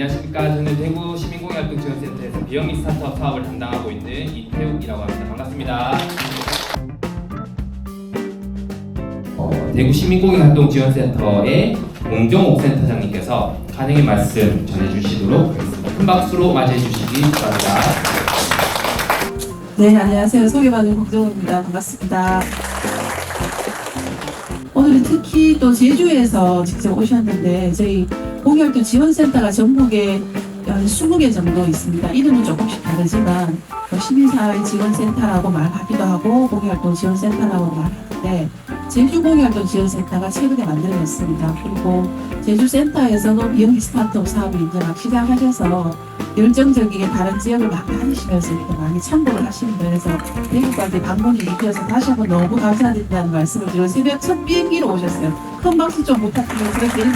대구 시민공약동지원센터에서 비영리 스타트업 사업을 담당하고 있는 이태욱이라고 합니다. 반갑습니다. 어, 대구 시민공약활동지원센터의 공정옥 센터장님께서 간행의 말씀 전해주시도록 하겠습니다. 큰 박수로 맞이해 주시기 바랍니다. 네, 안녕하세요. 소개받은 공정입니다. 반갑습니다. 오늘은 특히 또 제주에서 직접 오셨는데 저희 공열도 지원센터가 전국에 한 20개 정도 있습니다. 이름은 조금씩 다르지만 뭐 시민사회 지원센터라고 말하기도 하고 공열동 지원센터라고 말하는데 제주 공열동 지원센터가 최근에 만들어졌습니다. 그리고 제주센터에서도 비영리 스타트업 사업을 이제 막 시작하셔서 열정적이게 다른 지역을 막 다니시면서 이렇게 많이 참고를 하시는 면에서 대구까지 방문이 이어서 다시 한번 너무 감사드린다는 말씀을 드리고 새벽 첫 비행기로 오셨어요. 큰 박수 좀 부탁드려요. 제가 제일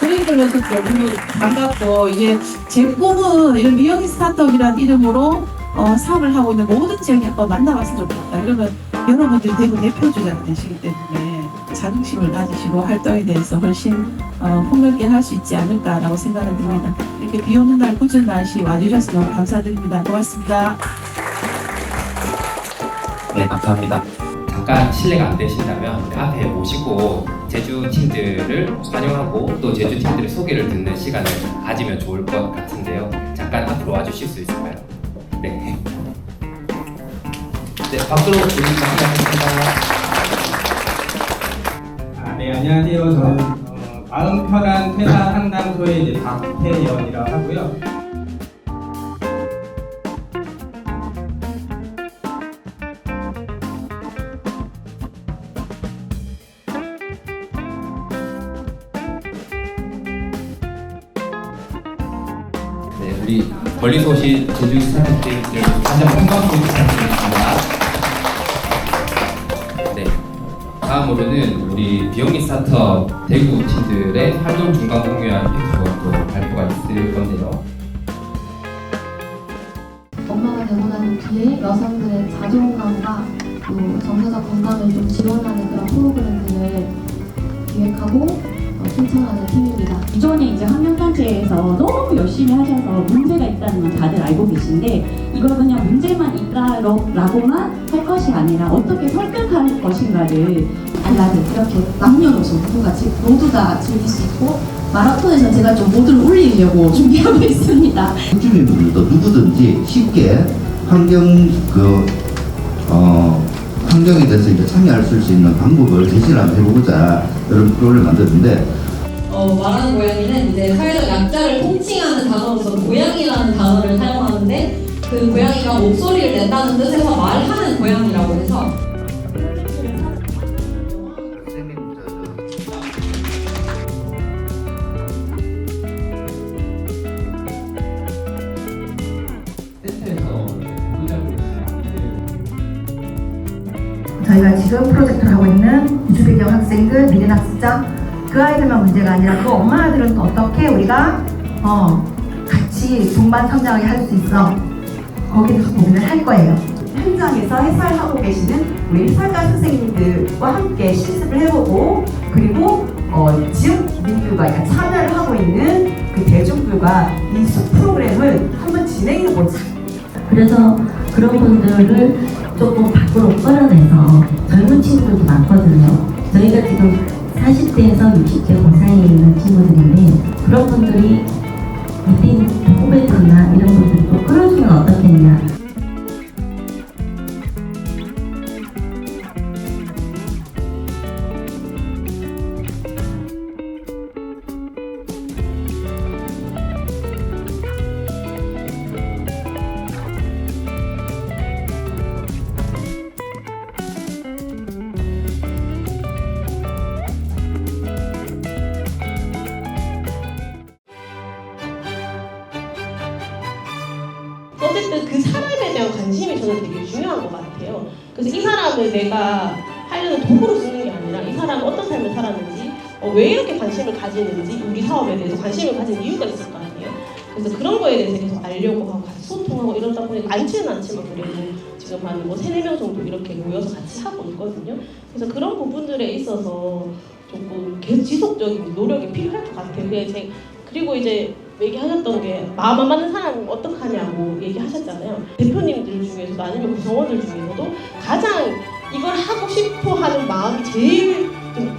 저희들로서 너무 반갑고 이제 제 꿈은 이런 미영이 스타트업이라는 이름으로 어, 사업을 하고 있는 모든 지역에 한번 만나봤으면 좋겠다. 그러면 여러분들이 대구 대표주자가 되시기 때문에 자긍심을 가지시고 활동에 대해서 훨씬 어, 폭넓게 할 수 있지 않을까라고 생각을 듭니다. 이렇게 비 오는 날 굿은 날씨 와주셔서 너무 감사드립니다. 고맙습니다. 네, 감사합니다. 잠깐 실례가 안 되신다면 앞에 모시고 제주 팀들을 환영하고 또 제주 팀들의 소개를 듣는 시간을 가지면 좋을 것 같은데요. 잠깐 앞으로 와주실 수 있을까요? 네. 네, 박수로 마무리하겠습니다. 아, 네, 안녕하세요. 저는 어, 마음 편한 퇴사 상담소의 박태연이라고 하고요. 네, 우리 멀리서 오신 제주 스타트업들 한장 건강 부탁드리겠습니다. 네, 다음으로는 우리 비영리 스타트업 대구 팀들의 활동 중간 공유한 또 발표가 있을 건데요. 엄마가 되고 난 뒤에 여성들의 자존감과 또 정서적 건강을 좀 지원하는 그런 프로그램들을 기획하고 어, 신청하는 팀입니다. 기존에 이제 환경단체에서 너무 열심히 하셔서 문제가 있다는 건 다들 알고 계신데 이걸 그냥 문제만 있다라고만 할 것이 아니라 어떻게 설득할 것인가를 알라딘 이렇게 남녀노소 누구가 지- 모두 다 즐길 수 있고 마라톤에서 제가 좀 모두를 올리려고 준비하고 있습니다. 주민분들도 누구든지 쉽게 환경 그 어, 환경에 대해서 이제 참여할 수 있는 방법을 제시를 한번 해보고자 그램을 만들었는데 어, 말하는 고양이는 이제 사회적 약자를 통칭하는 단어로서 고양이라는 단어를 사용하는데 그 고양이가 목소리를 낸다는 뜻에서 말하는 고양이라고 해서 학생들, 미래 학습자 그 아이들만 문제가 아니라 그 엄마들은 또 어떻게 우리가 어, 같이 동반 성장하게 할 수 있어 거기에 대해서 고민을 할 거예요. 현장에서 해설하고 계시는 우리 해설가 선생님들과 함께 실습을 해보고 그리고 어, 지역민들과 그러니까 참여를 하고 있는 그 대중들과 이 수- 프로그램을 한번 진행해보자. 그래서 그런 분들을 조금 밖으로 끌어내서 젊은 친구들도 많거든요. 저희가 지금 40대에서 60대 그 사이에 있는 친구들인데 그런 분들이 미팅 후배들이나 이런 분들도 끌어주면 어떻겠냐. 어쨌든 그 사람에 대한 관심이 저는 되게 중요한 것 같아요. 그래서 이 사람을 내가 하려는 도구로 쓰는 게 아니라 이 사람이 어떤 삶을 살았는지, 어, 왜 이렇게 관심을 가지는지, 우리 사업에 대해서 관심을 가진 이유가 있을 거 아니에요. 그래서 그런 거에 대해서 계속 알려고 하고 같이 소통하고 이러다 보니 많지는 않지만 그래도 지금 한 뭐 세네 명 정도 이렇게 모여서 같이 하고 있거든요. 그래서 그런 부분들에 있어서 조금 계속 지속적인 노력이 필요할 것 같아요. 그리고 이제 얘기하셨던 게 마음 안 맞는 사람은 어떡하냐고 얘기하셨잖아요. 대표님들 중에서도 아니면 구성원들 중에서도 가장 이걸 하고 싶어 하는 마음이 제일 좀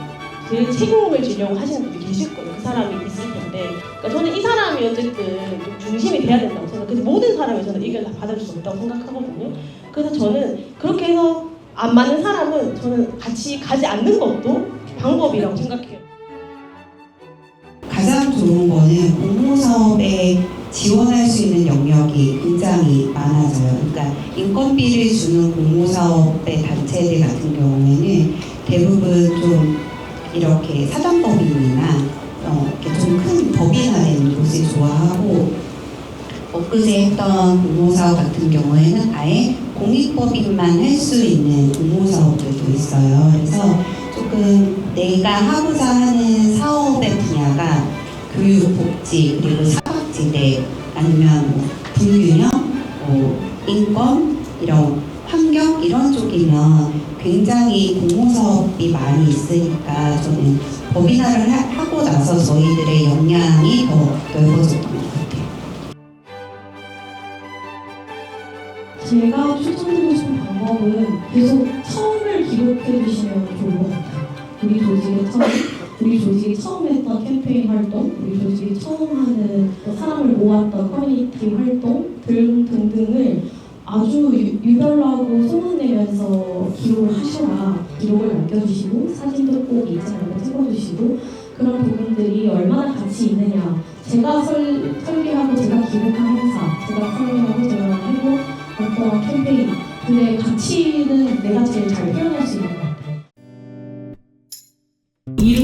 제일 책임을 지려고 하시는 분이 계실 거예요. 그 사람이 있을 텐데. 그러니까 저는 이 사람이 어쨌든 좀 중심이 돼야 된다고 생각해요. 근데 모든 사람이 저는 의견 다 받아줄 수 없다고 생각하거든요. 그래서 저는 그렇게 해서 안 맞는 사람은 저는 같이 가지 않는 것도 방법이라고 생각해요. 좋은 거는 공모 사업에 지원할 수 있는 영역이 굉장히 많아져요. 그러니까 인건비를 주는 공모 사업의 단체들 같은 경우에는 대부분 좀 이렇게 사단법인이나 어, 이렇게 좀 큰 법인화된 곳을 좋아하고 엊그제 했던 공모사업 같은 경우에는 아예 공익법인만 할 수 있는 공모사업들도 있어요. 그래서 조금 내가 하고자 하는 사업의 교육, 복지, 그리고 사각지대, 아니면 뭐 불균형, 뭐 인권, 이런 환경 이런 쪽이면 굉장히 공모사업이 많이 있으니까 저는 법인화를 하- 하고 나서 저희들의 역량이 더 넓어졌던 것 같아요. 제가 추천드리고 싶은 방법은 계속 처음을 기록해 주시면 좋을 것 같아요. 우리 조직의 처음, 우리 조직이 처음 했던 캠페인 활동, 우리 조직이 처음 하는 또 사람을 모았던 커뮤니티 활동 등 등등을 아주 유- 유별나고 소문내면서 기록을 하셔라. 기록을 남겨주시고 사진도 꼭 잊지 말고 찍어주시고 그런 부분들이 얼마나 가치 있느냐. 제가 설, 설계하고 제가 기획한 행사, 제가 설계하고 제가 해본 어떤 캠페인 근데 가치는 내가 제일 잘 표현할 수 있는 것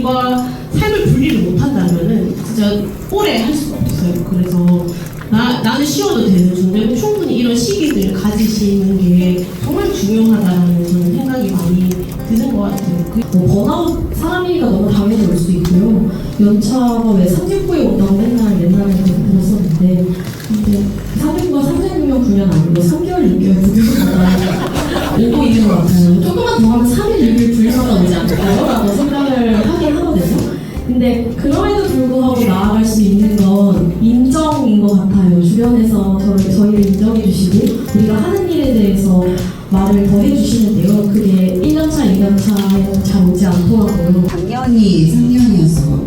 일과 삶을 분리를 못한다면은 진짜 오래 할 수가 없어요. 그래서 나, 나는 쉬어도 되는 존재고 충분히 이런 시기들을 가지시는 게 정말 중요하다는 저는 생각이 많이 드는 것 같아요. 그뭐 번아웃 사람이니까 너무 당연히 올 수 있고요. 연차가 왜 369에 온다고 맨날 옛날에 들었었는데 근데 369가 366년 9년 아니고 3개월 6개월 9개월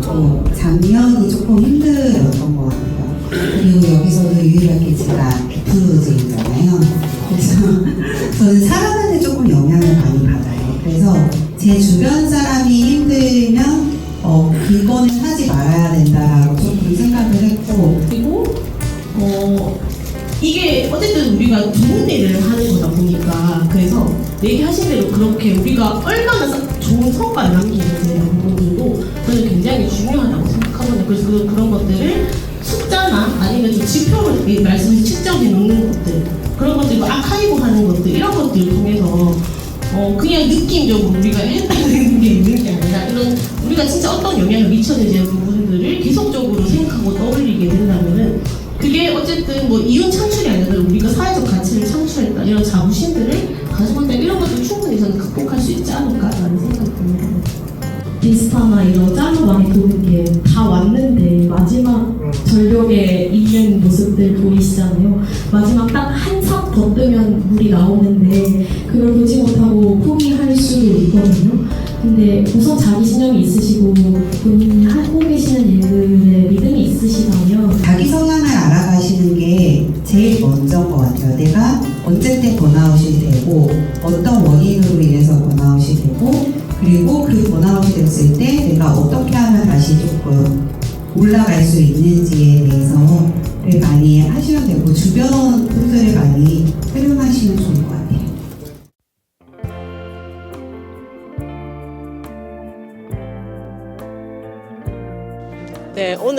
상년이었었고 작년이 조금 힘들었던 것 같아요. 그리고 여기서도 유일하게 제가 F제이잖아요. 그래서 저는 살아가는 조금 영향을 많이 받아요. 그래서 제 주변 사람이 힘들면 어, 이거는 하지 말아야 된다라고 조금 생각을 했고 그리고 어 이게 어쨌든 우리가 좋은 일을 하는 거다 보니까 그래서 얘기하신 대로 그렇게 우리가 얼마나 사- 좋은 성과를 남기는지 중요하다고 생각하거든요. 그래서 그, 그런 것들을 숫자나 아니면 좀 지표로 이 말씀을 측정해 놓는 것들 그런 것들 아카이브 하는 것들 이런 것들을 통해서 어 그냥 느낌적으로 우리가 했다는 게 있는 게 아니라 이런 우리가 진짜 어떤 영향을 미쳐야 부분들을 계속적으로 생각하고 떠올리게 된다면은 그게 어쨌든 뭐 이윤 창 있는 모습들 보이시잖아요. 마지막 딱 한삽더 뜨면 물이 나오는데 그걸 보지 못하고 포기할 수 있거든요. 근데 우선 자기 신념이 있으시고 본인이 하고 계시는 일들에 믿음이 있으시다면 자기 성향을 알아가시는 게 제일 먼저인 것 같아요. 내가 언제 때 번아웃이 되고 어떤 원인으로 인해서 번아웃이 되고 그리고 그 번아웃이 됐을 때 내가 어떻게 하면 다시 조금 올라갈 수 있는지에 대해서를 많이 하시면 되고 주변 분들을 많이 활용하시면 좋을 것 같아요.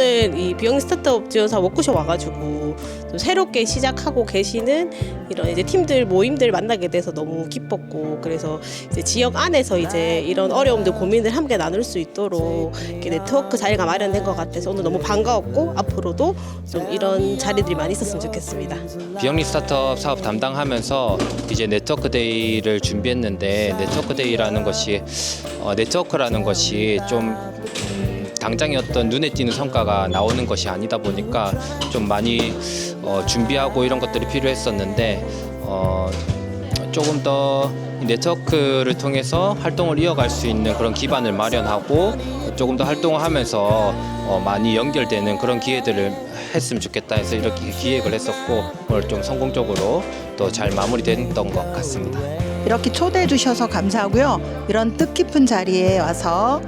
오늘 이 비영리 스타트업 지원사 워크숍 와가지고 좀 새롭게 시작하고 계시는 이런 이제 팀들 모임들 만나게 돼서 너무 기뻤고 그래서 이제 지역 안에서 이제 이런 어려움들 고민을 함께 나눌 수 있도록 이렇게 네트워크 자리가 마련된 것 같아서 오늘 너무 반가웠고 앞으로도 좀 이런 자리들이 많이 있었으면 좋겠습니다. 비영리 스타트업 사업 담당하면서 이제 네트워크 데이를 준비했는데 네트워크 데이라는 것이 어, 네트워크라는 것이 좀 음, 당장의 어떤 눈에 띄는 성과가 나오는 것이 아니다 보니까 좀 많이 어, 준비하고 이런 것들이 필요했었는데 어, 조금 더이 네트워크를 통해서 활동을 이어갈 수 있는 그런 기반을 마련하고 조금 더 활동을 하면서 어, 많이 연결되는 그런 기회들을 했으면 좋겠다 해서 이렇게 기획을 했었고 오늘 좀 성공적으로 또 잘 마무리됐던 것 같습니다. 이렇게 초대해 주셔서 감사하고요. 이런 뜻깊은 자리에 와서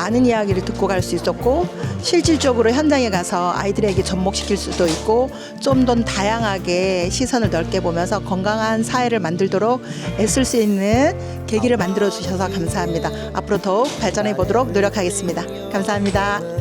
많은 이야기를 듣고 갈 수 있었고 실질적으로 현장에 가서 아이들에게 접목시킬 수도 있고 좀 더 다양하게 시선을 넓게 보면서 건강한 사회를 만들도록 애쓸 수 있는 계기를 만들어 주셔서 감사합니다. 앞으로 더욱 발전해 보도록 노력하겠습니다. 감사합니다.